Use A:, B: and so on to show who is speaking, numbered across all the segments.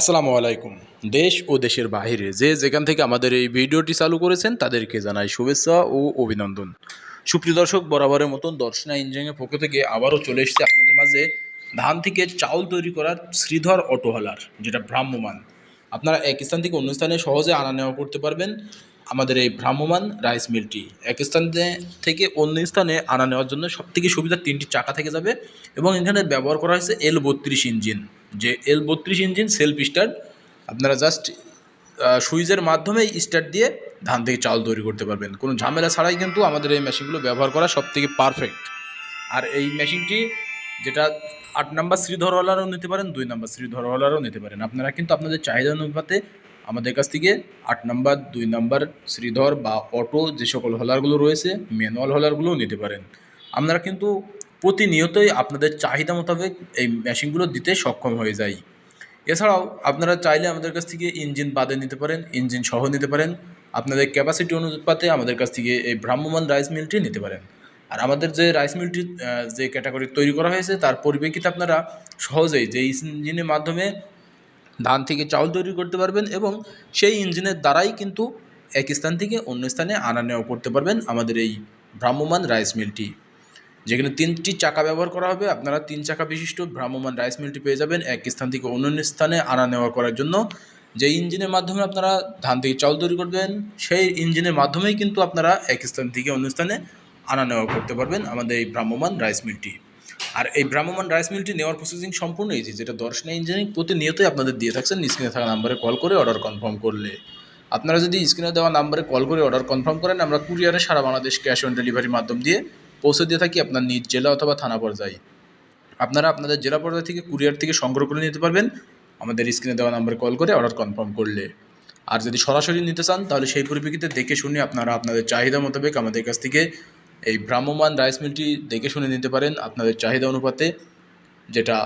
A: আসসালামু আলাইকুম। দেশ ও দেশের বাইরে যে যেখান থেকে আমাদের এই ভিডিওটি চালু করেছেন তাদেরকে জানাই শুভেচ্ছা ও অভিনন্দন। সুপ্রিয় দর্শক, বরাবরের মতন দর্শনা ইঞ্জিনিয়ারিংয়ের পক্ষ থেকে আবারও চলে এসেছে আপনাদের মাঝে ধান থেকে চাউল তৈরি করার শ্রীধর অটোহালার, যেটা ভ্রাম্যমান আপনারা এক স্থান থেকে অন্য স্থানে সহজে আনা নেওয়া করতে পারবেন আমাদের এই ভ্রাম্যমান রাইস মিলটি। এক স্থান থেকে অন্য স্থানে আনা নেওয়ার জন্য সবথেকে সুবিধা তিনটি চাকা থেকে যাবে এবং এখানে ব্যবহার করা হয়েছে এল বত্রিশ ইঞ্জিন। যে এল বত্রিশ ইঞ্জিন সেলফ স্টার্ট, আপনারা জাস্ট সুইচের মাধ্যমেই স্টার্ট দিয়ে ধান থেকে চাল তৈরি করতে পারবেন। কোনো ঝামেলা ছাড়াই কিন্তু আমাদের এই মেশিনগুলো ব্যবহার করা সব থেকে পারফেক্ট আর এই মেশিনটি যেটা আট নাম্বার শ্রীধরওয়ালারও নিতে পারেন, দুই নাম্বার শ্রীধরওয়ালারও নিতে পারেন। আপনারা কিন্তু আপনাদের চাহিদা অনুপাতে আমাদের কাছ থেকে আট নাম্বার, দুই নাম্বার শ্রীধর বা অটো যে সকল হলারগুলো রয়েছে, ম্যানুয়াল হলারগুলোও নিতে পারেন। আপনারা কিন্তু প্রতিনিয়তই আপনাদের চাহিদা মোতাবেক এই মেশিনগুলো দিতে সক্ষম হয়ে যাই। এছাড়াও আপনারা চাইলে আমাদের কাছ থেকে ইঞ্জিন বাদে নিতে পারেন, ইঞ্জিন সহ নিতে পারেন। আপনাদের ক্যাপাসিটি অনুপাতে আমাদের কাছ থেকে এই ভ্রাম্যমান রাইস মিলটি নিতে পারেন। আর আমাদের যে রাইস মিলটি যে ক্যাটাগরি তৈরি করা হয়েছে, তার পরিপ্রেক্ষিতে আপনারা সহজেই যে ইঞ্জিনের মাধ্যমে ধান থেকে চাউল তৈরি করতে পারবেন এবং সেই ইঞ্জিনের দ্বারাই কিন্তু এক স্থান থেকে অন্য স্থানে আনা নেওয়া করতে পারবেন আমাদের এই ভ্রাম্যমান রাইস মিলটি যেখানে তিনটি চাকা ব্যবহার করা হবে, আপনারা তিন চাকা বিশিষ্ট ভ্রাম্যমান রাইস মিলটি পেয়ে যাবেন। এক স্থান থেকে অন্য স্থানে আনা নেওয়া করার জন্য। যে ইঞ্জিনের মাধ্যমে আপনারা ধান থেকে চাউল তৈরি করবেন, সেই ইঞ্জিনের মাধ্যমেই কিন্তু আপনারা এক স্থান থেকে অন্য স্থানে আনা নেওয়া করতে পারবেন আমাদের এই ভ্রাম্যমান রাইস মিলটি আর এই ভ্রাম্যমান রাইস মিলটি নেওয়ার প্রসেসিং সম্পূর্ণ ইজি যেটা দর্শনা ইঞ্জিনিয়ারিং প্রতিনিয়তই আপনাদের দিয়ে থাকছেন স্ক্রিনে থাকা নাম্বারে কল করে অর্ডার কনফার্ম করলে। আপনারা যদি স্ক্রিনে দেওয়া নাম্বারে কল করে অর্ডার কনফার্ম করেন, আমরা কুরিয়ারে সারা বাংলাদেশ ক্যাশ অন ডেলিভারির মাধ্যম দিয়ে পৌঁছে দিয়ে থাকি, আপনার নিজ জেলা অথবা থানা পর্যায়ে। আপনারা আপনাদের জেলা পর্যায় থেকে কুরিয়ার থেকে সংগ্রহ করে নিতে পারবেন। আমাদের স্ক্রিনে দেওয়া নাম্বারে কল করে অর্ডার কনফার্ম করলে। আর যদি সরাসরি নিতে চান, তাহলে সেই পরিপ্রেক্ষিতে দেখে শুনে আপনারা আপনাদের চাহিদা মোতাবেক আমাদের কাছ থেকে এই ভ্রাম্যমান রাইস মিলটি দেখে শুনে নিতে পারেন আপনাদের চাহিদা অনুপাতে, যেটা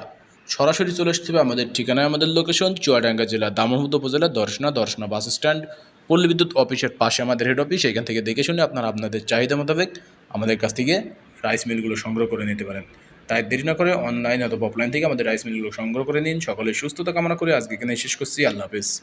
A: সরাসরি চলে আসতে হবে আমাদের ঠিকানায়, আমাদের লোকেশন চুয়াডাঙ্গা জেলা, দামোহদ উপজেলা, দর্শনা দর্শনা বাস স্ট্যান্ড পল্লী বিদ্যুৎ অফিসের পাশে আমাদের হেড অফিস এখান থেকে দেখে শুনে আপনারা আপনাদের চাহিদা মোতাবেক আমাদের কাছ থেকে রাইস মিলগুলো সংগ্রহ করে নিতে পারেন। তাই দেরি না করে অনলাইন অথবা অফলাইন থেকে আমাদের রাইস মিলগুলো সংগ্রহ করে নিন। সকলের সুস্থতা কামনা করে আজকে এখানে শেষ করছি। আল্লাহ হাফেজ।